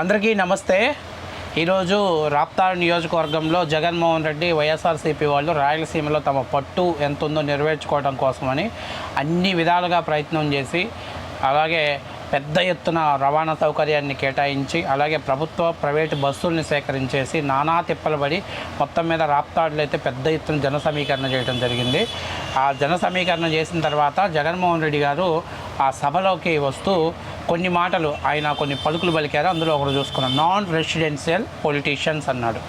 అందరికీ నమస్తే. ఈరోజు రాప్తాడు నియోజకవర్గంలో జగన్మోహన్ రెడ్డి వైఎస్ఆర్సీపీ వాళ్ళు రాయలసీమలో తమ పట్టు ఎంత ఉందో నెరవేర్చుకోవడం కోసమని అన్ని విధాలుగా ప్రయత్నం చేసి అలాగే పెద్ద ఎత్తున రవాణా సౌకర్యాన్ని కేటాయించి అలాగే ప్రభుత్వ ప్రైవేటు బస్సుల్ని సేకరించేసి నానా తిప్పలబడి మొత్తం మీద రాప్తాడులు అయితే పెద్ద ఎత్తున జన సమీకరణ చేయడం జరిగింది. ఆ జన సమీకరణ చేసిన తర్వాత జగన్మోహన్ రెడ్డి గారు ఆ సభలోకి వస్తూ కొన్ని మాటలు ఆయన కొన్ని పలుకులు పలికారు. అందులో ఒకరు చూసుకున్నాం. నాన్ రెసిడెన్షియల్ పొలిటీషియన్స్ అన్నాడు.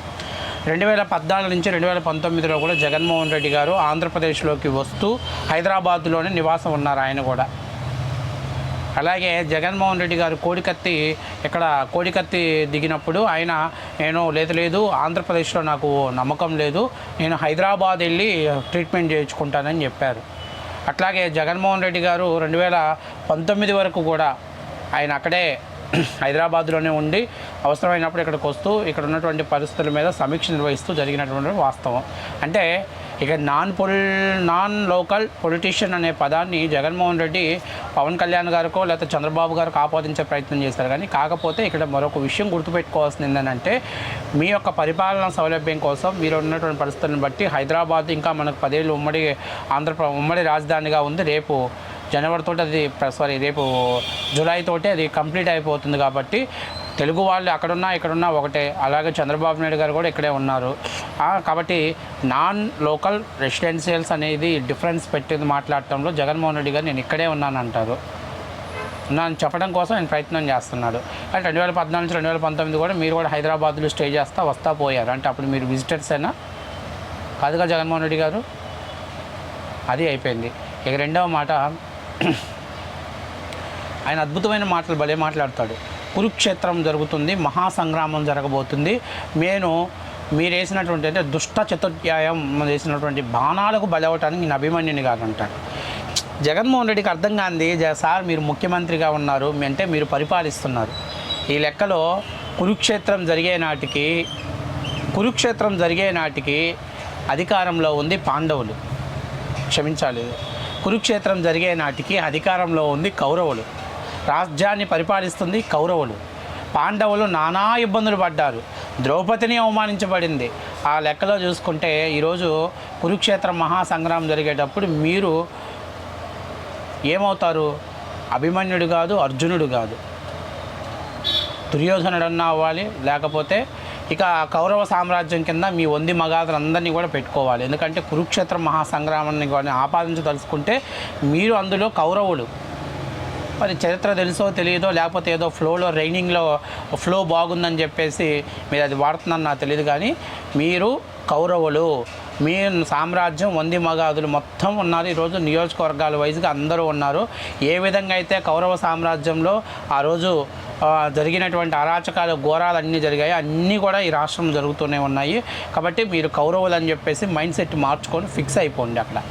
రెండు వేల పద్నాలుగు నుంచి రెండు వేల పంతొమ్మిదిలో కూడా జగన్మోహన్ రెడ్డి గారు ఆంధ్రప్రదేశ్లోకి వస్తూ హైదరాబాద్లోనే నివాసం ఉన్నారు ఆయన కూడా. అలాగే జగన్మోహన్ రెడ్డి గారు కోడికత్తి ఇక్కడ కోడికత్తి దిగినప్పుడు ఆయన నేను లేదు లేదు ఆంధ్రప్రదేశ్లో నాకు నమ్మకం లేదు. నేను హైదరాబాద్ వెళ్ళి ట్రీట్మెంట్ చేయించుకుంటానని చెప్పారు. అట్లాగే జగన్మోహన్ రెడ్డి గారు రెండు వేల పంతొమ్మిది వరకు కూడా ఆయన అక్కడే హైదరాబాద్లోనే ఉండి అవసరమైనప్పుడు ఇక్కడికి వస్తూ ఇక్కడ ఉన్నటువంటి పరిస్థితుల మీద సమీక్ష నిర్వహిస్తూ జరిగినటువంటి వాస్తవం. అంటే ఇక నాన్ పొలి నాన్ లోకల్ పొలిటీషియన్ అనే పదాన్ని జగన్మోహన్ రెడ్డి పవన్ కళ్యాణ్ గారికో లేకపోతే చంద్రబాబు గారికి ఆపాదించే ప్రయత్నం చేశారు. కానీ కాకపోతే ఇక్కడ మరొక విషయం గుర్తుపెట్టుకోవాల్సింది ఏంటంటే మీ యొక్క పరిపాలన సౌలభ్యం కోసం మీరు ఉన్నటువంటి పరిస్థితులను బట్టి హైదరాబాద్ ఇంకా మనకు పదేళ్ళు ఉమ్మడి ఆంధ్రప్ర ఉమ్మడి రాజధానిగా ఉంది. రేపు జనవరి తోటి అది సారీ రేపు జూలై తోటి అది కంప్లీట్ అయిపోతుంది కాబట్టి తెలుగు వాళ్ళు అక్కడున్నా ఇక్కడున్నా ఒకటే. అలాగే చంద్రబాబు నాయుడు గారు కూడా ఇక్కడే ఉన్నారు. కాబట్టి నాన్ లోకల్ రెసిడెన్షియల్స్ అనేది డిఫరెన్స్ పెట్టేది మాట్లాడటంలో జగన్మోహన్ రెడ్డి గారు నేను ఇక్కడే ఉన్నాను అంటారు నన్ను చెప్పడం కోసం నేను ప్రయత్నం చేస్తున్నాడు. అంటే రెండు వేల పద్నాలుగు నుంచి రెండు వేల పంతొమ్మిది కూడా మీరు కూడా హైదరాబాద్లో స్టే చేస్తా వస్తా పోయారు. అంటే అప్పుడు మీరు విజిటర్స్ అయినా కాదుగా జగన్మోహన్ రెడ్డి గారు? అది అయిపోయింది. ఇక రెండవ మాట ఆయన అద్భుతమైన మాటలు భలే మాట్లాడతాడు. కురుక్షేత్రం జరుగుతుంది మహాసంగ్రామం జరగబోతుంది. నేను మీరు వేసినటువంటి అంటే దుష్ట చతుర్ధ్యాయం వేసినటువంటి బాణాలకు బలవటానికి నేను అభిమన్యుని కాదంటాడు. జగన్మోహన్ రెడ్డికి అర్థం కాంది జ- సార్ మీరు ముఖ్యమంత్రిగా ఉన్నారు అంటే మీరు పరిపాలిస్తున్నారు. ఈ లెక్కలో కురుక్షేత్రం జరిగే నాటికి కురుక్షేత్రం జరిగే నాటికి అధికారంలో ఉంది పాండవులు. క్షమించాలి. కురుక్షేత్రం జరిగే నాటికి అధికారంలో ఉంది కౌరవులు. రాజ్యాన్ని పరిపాలిస్తుంది కౌరవులు. పాండవులు నానా ఇబ్బందులు పడ్డారు. ద్రౌపదిని అవమానించబడింది. ఆ లెక్కలో చూసుకుంటే ఈరోజు కురుక్షేత్రం మహాసంగ్రామం జరిగేటప్పుడు మీరు ఏమవుతారు? అభిమన్యుడు కాదు అర్జునుడు కాదు. దుర్యోధనుడన్నా అవ్వాలి లేకపోతే ఇక కౌరవ సామ్రాజ్యం కింద మీ వంది మగాదులందరినీ కూడా పెట్టుకోవాలి. ఎందుకంటే కురుక్షేత్ర మహాసంగ్రామాన్ని కానీ ఆపాదించదలుచుకుంటే మీరు అందులో కౌరవులు. మరి చరిత్ర తెలుసో తెలియదో లేకపోతే ఏదో ఫ్లోలో రైనింగ్లో ఫ్లో బాగుందని చెప్పేసి మీరు అది వాడుతుందని నాకు తెలియదు కానీ మీరు కౌరవులు. మీ సామ్రాజ్యం వంది మగాదులు మొత్తం ఉన్నారు. ఈరోజు నియోజకవర్గాల వైజ్గా అందరూ ఉన్నారు. ఏ విధంగా అయితే కౌరవ సామ్రాజ్యంలో ఆ రోజు జరిగినటువంటి అరాచకాలు ఘోరాలు అన్నీ జరిగాయి. అన్నీ కూడా ఈ రాష్ట్రం జరుగుతూనే ఉన్నాయి. కాబట్టి మీరు కౌరవులు అని చెప్పేసి మైండ్ సెట్ మార్చుకొని ఫిక్స్ అయిపోండి అక్కడ.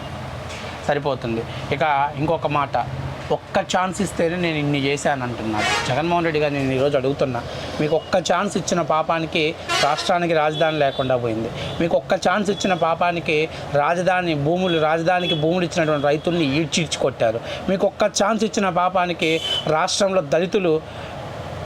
సరిపోతుంది. ఇక ఇంకొక మాట. ఒక్క ఛాన్స్ ఇస్తేనే నేను ఇన్ని చేశానంటున్నాను జగన్మోహన్ రెడ్డి గారు నేను ఈరోజు అడుగుతున్నా. మీకు ఒక్క ఛాన్స్ ఇచ్చిన పాపానికి రాష్ట్రానికి రాజధాని లేకుండా పోయింది. మీకు ఒక్క ఛాన్స్ ఇచ్చిన పాపానికి రాజధాని భూములు రాజధానికి భూములు ఇచ్చినటువంటి రైతుల్ని ఈడ్చిడ్చి కొట్టారు. మీకు ఒక్క ఛాన్స్ ఇచ్చిన పాపానికి రాష్ట్రంలో దళితులు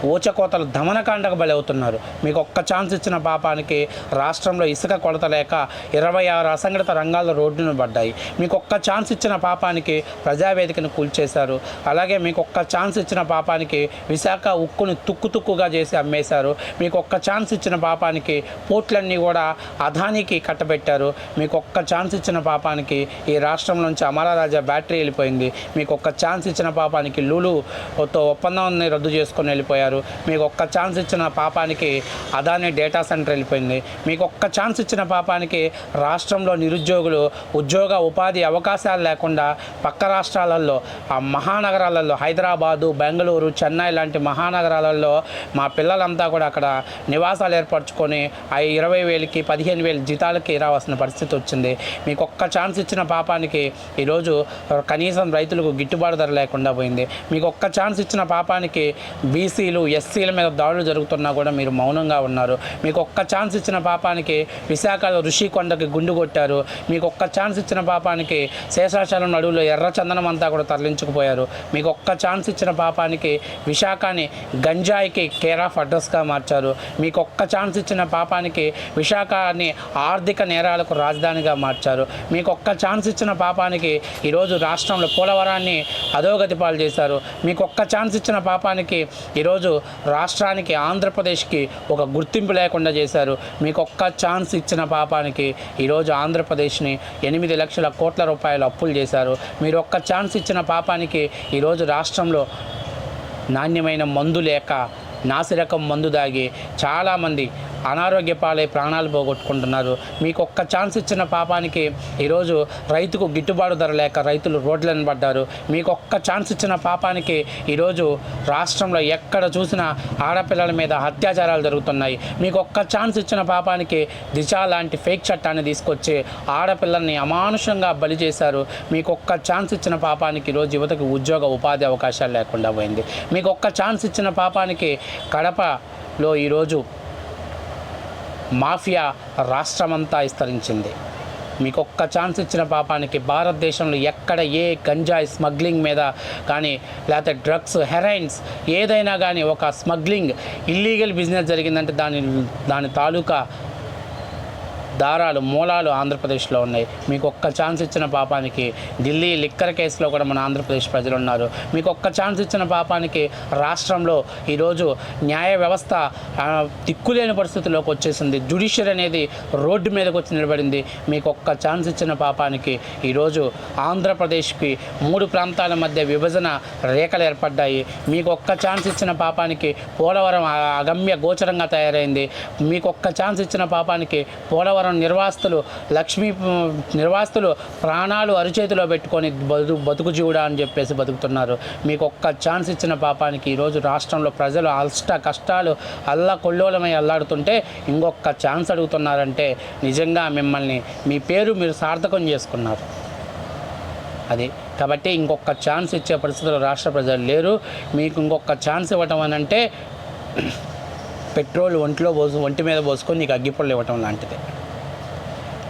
ఊచకోతలు దమనకాండకు బలవుతున్నారు. మీకు ఒక్క ఛాన్స్ ఇచ్చిన పాపానికి రాష్ట్రంలో ఇసుక కొలత లేక ఇరవై ఆరు అసంఘటిత రంగాల్లో రోడ్డును పడ్డాయి. మీకు ఒక్క ఛాన్స్ ఇచ్చిన పాపానికి ప్రజావేదికను కూల్చేశారు. అలాగే మీకు ఒక్క ఛాన్స్ ఇచ్చిన పాపానికి విశాఖ ఉక్కుని తుక్కు తుక్కుగా చేసి అమ్మేశారు. మీకు ఒక్క ఛాన్స్ ఇచ్చిన పాపానికి పోర్ట్లన్నీ కూడా అదానికి కట్టబెట్టారు. మీకు ఒక్క ఛాన్స్ ఇచ్చిన పాపానికి ఈ రాష్ట్రం నుంచి అమరారాజా బ్యాటరీ వెళ్ళిపోయింది. మీకు ఒక్క ఛాన్స్ ఇచ్చిన పాపానికి లూలుతో ఒప్పందాన్ని రద్దు చేసుకొని వెళ్ళిపోయారు. మీకు ఒక్క ఛాన్స్ ఇచ్చిన పాపానికి అదాని డేటా సెంటర్ వెళ్ళిపోయింది. మీకు ఒక్క ఛాన్స్ ఇచ్చిన పాపానికి రాష్ట్రంలో నిరుద్యోగులు ఉద్యోగ ఉపాధి అవకాశాలు లేకుండా పక్క రాష్ట్రాలలో ఆ మహానగరాలలో హైదరాబాదు బెంగళూరు చెన్నై లాంటి మహానగరాలలో మా పిల్లలంతా కూడా అక్కడ నివాసాలు ఏర్పరచుకొని ఆ ఇరవై వేలకి పదిహేను వేల జీతాలకి రావాల్సిన పరిస్థితి వచ్చింది. మీకు ఒక్క ఛాన్స్ ఇచ్చిన పాపానికి ఈరోజు కనీసం రైతులకు గిట్టుబాటు ధర లేకుండా పోయింది. మీకు ఒక్క ఛాన్స్ ఇచ్చిన పాపానికి బీసీలు ఎస్టీలు ఎస్సీల మీద దాడులు జరుగుతున్నా కూడా మీరు మౌనంగా ఉన్నారు. మీకు ఒక్క ఛాన్స్ ఇచ్చిన పాపానికి విశాఖలో ఋషికొండకి గుండు కొట్టారు. మీకు ఒక్క ఛాన్స్ ఇచ్చిన పాపానికి శేషాచలం నడువులో ఎర్ర చందనం అంతా కూడా తరలించుకుపోయారు. మీకు ఒక్క ఛాన్స్ ఇచ్చిన పాపానికి విశాఖని గంజాయికి కేర్ ఆఫ్ అడ్రస్గా మార్చారు. మీకు ఒక్క ఛాన్స్ ఇచ్చిన పాపానికి విశాఖని ఆర్థిక నేరాలకు రాజధానిగా మార్చారు. మీకు ఒక్క ఛాన్స్ ఇచ్చిన పాపానికి ఈరోజు రాష్ట్రంలో పోలవరాన్ని అధోగతి పాలు చేశారు. మీకు ఒక్క ఛాన్స్ ఇచ్చిన పాపానికి ఈరోజు రాష్ట్రానికి ఆంధ్రప్రదేశ్కి ఒక గుర్తింపు లేకుండా చేశారు. మీకు ఒక్క ఛాన్స్ ఇచ్చిన పాపానికి ఈరోజు ఆంధ్రప్రదేశ్ని ఎనిమిది లక్షల కోట్ల రూపాయలు అప్పులు చేశారు. మీరు ఒక్క ఛాన్స్ ఇచ్చిన పాపానికి ఈరోజు రాష్ట్రంలో నాణ్యమైన మందు లేక నాసిరకం మందు దాగి చాలామంది అనారోగ్య పాలై ప్రాణాలు పోగొట్టుకుంటున్నారు. మీకు ఒక్క ఛాన్స్ ఇచ్చిన పాపానికి ఈరోజు రైతుకు గిట్టుబాటు ధర లేక రైతులు రోడ్లను పడ్డారు. మీకు ఒక్క ఛాన్స్ ఇచ్చిన పాపానికి ఈరోజు రాష్ట్రంలో ఎక్కడ చూసినా ఆడపిల్లల మీద అత్యాచారాలు జరుగుతున్నాయి. మీకు ఒక్క ఛాన్స్ ఇచ్చిన పాపానికి దిశ లాంటి ఫేక్ చట్టాన్ని తీసుకొచ్చి ఆడపిల్లల్ని అమానుషంగా బలి చేశారు. మీకు ఒక్క ఛాన్స్ ఇచ్చిన పాపానికి ఈరోజు యువతకు ఉద్యోగ ఉపాధి అవకాశాలు లేకుండా పోయింది. మీకు ఒక్క ఛాన్స్ ఇచ్చిన పాపానికి కడపలో ఈరోజు మాఫియా రాష్ట్రమంతా విస్తరించింది. మీకు ఒక్క ఛాన్స్ ఇచ్చిన పాపానికి భారతదేశంలో ఎక్కడ ఏ గంజాయి స్మగ్లింగ్ మీద కానీ లేకపోతే డ్రగ్స్ హెరైన్స్ ఏదైనా కానీ ఒక స్మగ్లింగ్ ఇల్లీగల్ బిజినెస్ జరిగిందంటే దాని దాని తాలూకా దారాలు మూలాలు ఆంధ్రప్రదేశ్లో ఉన్నాయి. మీకు ఒక్క ఛాన్స్ ఇచ్చిన పాపానికి ఢిల్లీ లిక్కర్ కేసులో కూడా మన ఆంధ్రప్రదేశ్ ప్రజలు ఉన్నారు మీకు ఒక్క ఛాన్స్ ఇచ్చిన పాపానికి రాష్ట్రంలో ఈరోజు న్యాయ వ్యవస్థ దిక్కులేని పరిస్థితిలోకి వచ్చేసింది. జుడిషియర్ అనేది రోడ్డు మీదకి వచ్చి నిలబడింది. మీకు ఒక్క ఛాన్స్ ఇచ్చిన పాపానికి ఈరోజు ఆంధ్రప్రదేశ్కి మూడు ప్రాంతాల మధ్య విభజన రేఖలు ఏర్పడ్డాయి. మీకు ఒక్క ఛాన్స్ ఇచ్చిన పాపానికి పోలవరం అగమ్య గోచరంగా తయారైంది. మీకు ఒక్క ఛాన్స్ ఇచ్చిన పాపానికి పోలవరం నిర్వాస్తులు లక్ష్మీ నిర్వాస్తులు ప్రాణాలు అరిచేతిలో పెట్టుకొని బతు బతుకు జీవుడా అని చెప్పేసి బతుకుతున్నారు. మీకు ఒక్క ఛాన్స్ ఇచ్చిన పాపానికి ఈరోజు రాష్ట్రంలో ప్రజలు అష్ట కష్టాలు అల్లా కొల్లోలమై అల్లాడుతుంటే ఇంకొక ఛాన్స్ అడుగుతున్నారంటే నిజంగా మిమ్మల్ని మీ పేరు మీరు సార్థకం చేసుకున్నారు. అది కాబట్టి ఇంకొక ఛాన్స్ ఇచ్చే పరిస్థితుల్లో రాష్ట్ర ప్రజలు లేరు. మీకు ఇంకొక ఛాన్స్ ఇవ్వటం అని అంటే పెట్రోల్ ఒంట్లో పోసు ఒంటి మీద పోసుకొని నీకు అగ్గిపుల్లలు ఇవ్వటం లాంటిది.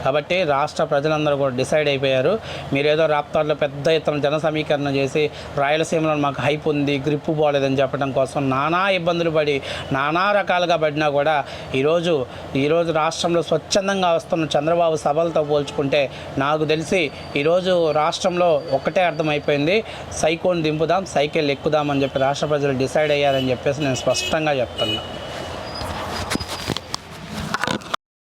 కాబట్టి రాష్ట్ర ప్రజలందరూ కూడా డిసైడ్ అయిపోయారు. మీరేదో రాప్తార్లో పెద్ద ఎత్తున జన సమీకరణ చేసి రాయలసీమలో మాకు హైప్ ఉంది గ్రిప్పు బాగాలేదని చెప్పడం కోసం నానా ఇబ్బందులు పడి నానా రకాలుగా పడినా కూడా ఈరోజు ఈరోజు రాష్ట్రంలో స్వచ్ఛందంగా వస్తున్న చంద్రబాబు సభలతో పోల్చుకుంటే నాకు తెలిసి ఈరోజు రాష్ట్రంలో ఒక్కటే అర్థమైపోయింది. సైకోన్ దింపుదాం సైకిల్ ఎక్కుదాం అని చెప్పి రాష్ట్ర ప్రజలు డిసైడ్ అయ్యారని చెప్పేసి నేను స్పష్టంగా చెప్తున్నా.